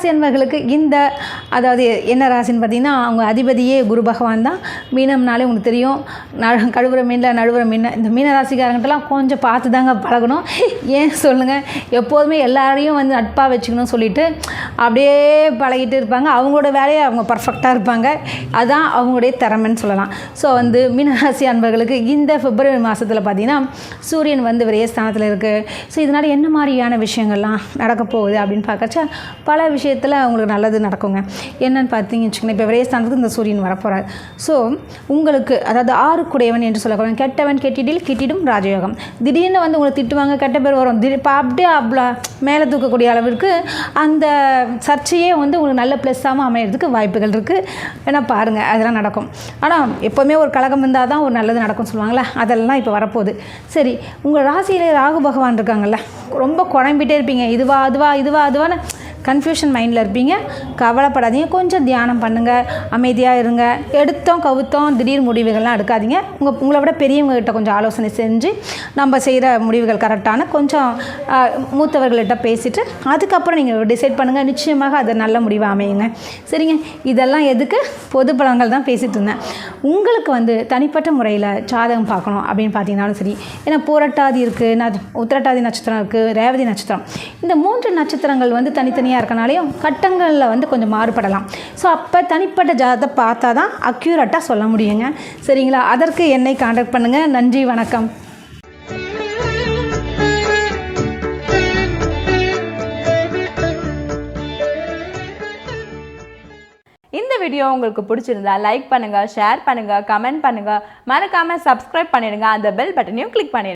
மீனராசி அன்பர்களுக்கு இந்த அதாவது என்ன ராசின்னு பார்த்தீங்கன்னா அவங்க அதிபதியே குரு பகவான் தான். மீனம்னாலே உங்களுக்கு தெரியும் ந கழுவுற மீனில் நழுவுற மீன் இந்த மீனராசிக்காரங்கிட்டலாம் கொஞ்சம் பார்த்து தாங்க பழகணும். ஏன் சொல்லுங்கள் எப்போதுமே எல்லாரையும் வந்து நட்பாக வச்சுக்கணும்னு சொல்லிட்டு அப்படியே பழகிட்டு இருப்பாங்க. அவங்களோட வேலையை அவங்க பர்ஃபெக்டாக இருப்பாங்க. அதுதான் அவங்களுடைய திறமைன்னு சொல்லலாம். ஸோ வந்து மீனராசி அன்பர்களுக்கு இந்த பிப்ரவரி மாதத்தில் பார்த்தீங்கன்னா சூரியன் வந்து விரைய ஸ்தானத்தில் இருக்குது ஸோ இதனால் என்ன மாதிரியான விஷயங்கள்லாம் நடக்க போகுது அப்படின்னு பார்க்கச்சா பல விஷயத்தில் அவங்களுக்கு நல்லது நடக்குங்க. என்னென்னு பார்த்தீங்கன்னு வச்சுக்கோங்க இப்போ விரைய ஸ்தானத்துக்கு இந்த சூரியன் வரப்போகிறார் ஸோ உங்களுக்கு அதாவது ஆறு குடையவன் என்று சொல்லக்கூடாது கெட்டவன் கெட்டிடில் கிட்டிடும் ராஜயோகம். திடீர்னு வந்து உங்களை திட்டுவாங்க கெட்ட பேர் வரும். திடீர் இப்போ அப்படியே அவ்வளோ மேலே தூக்கக்கூடிய அளவிற்கு அந்த சர்ச்சையே வந்து உங்களுக்கு நல்ல ப்ளஸ்ஸாகவும் அமையிறதுக்கு வாய்ப்புகள் இருக்குது வேணால் பாருங்கள் அதெல்லாம் நடக்கும். ஆனால் எப்போவுமே ஒரு கழகம் இருந்தால் தான் ஒரு நல்லது நடக்கும்னு சொல்லுவாங்களே அதெல்லாம் இப்போ வரப்போகுது. சரி உங்கள் ராசியிலே ராகு பகவான் இருக்காங்கல்ல ரொம்ப குழம்பிட்டே இருப்பீங்க. இதுவா அதுவா இதுவா அதுவான்னு கன்ஃபியூஷன் மைண்டில் இருப்பீங்க. கவலைப்படாதீங்க. கொஞ்சம் தியானம் பண்ணுங்கள் அமைதியாக இருங்க. எடுத்தோம் கவுத்தோம் திடீர் முடிவுகள்லாம் எடுக்காதீங்க. உங்கள் உங்களை விட பெரியவங்ககிட்ட கொஞ்சம் ஆலோசனை செஞ்சு நம்ம செய்கிற முடிவுகள் கரெக்டான கொஞ்சம் மூத்தவர்கள்ட்ட பேசிவிட்டு அதுக்கப்புறம் நீங்கள் டிசைட் பண்ணுங்கள் நிச்சயமாக அது நல்ல முடிவாக அமையுங்க. சரிங்க? இதெல்லாம் எதுக்கு? பொது பலன்கள் தான் பேசிகிட்டு இருந்தேன். உங்களுக்கு வந்து தனிப்பட்ட முறையில் ஜாதகம் பார்க்கணும் அப்படின்னு பார்த்தீங்கன்னாலும் சரி ஏன்னா பூரட்டாதி இருக்குது ந உத்திரட்டாதி நட்சத்திரம் இருக்குது ரேவதி நட்சத்திரம். இந்த மூன்று நட்சத்திரங்கள் வந்து தனித்தனி தனித்தனியாக இருக்கனாலையும் கட்டங்களில் வந்து கொஞ்சம் மாறுபடலாம். ஸோ அப்போ தனிப்பட்ட ஜாதகத்தை பார்த்தா தான் அக்யூரேட்டாக சொல்ல முடியுங்க. சரிங்களா? அதற்கு என்னை காண்டாக்ட் பண்ணுங்கள் நன்றி வணக்கம். இந்த வீடியோ உங்களுக்கு பிடிச்சிருந்தா லைக் பண்ணுங்க ஷேர் பண்ணுங்க கமெண்ட் பண்ணுங்க. மறக்காம சப்ஸ்கிரைப் பண்ணிடுங்க. அந்த பெல் பட்டனையும் கிளிக் பண்ணிடுங்க.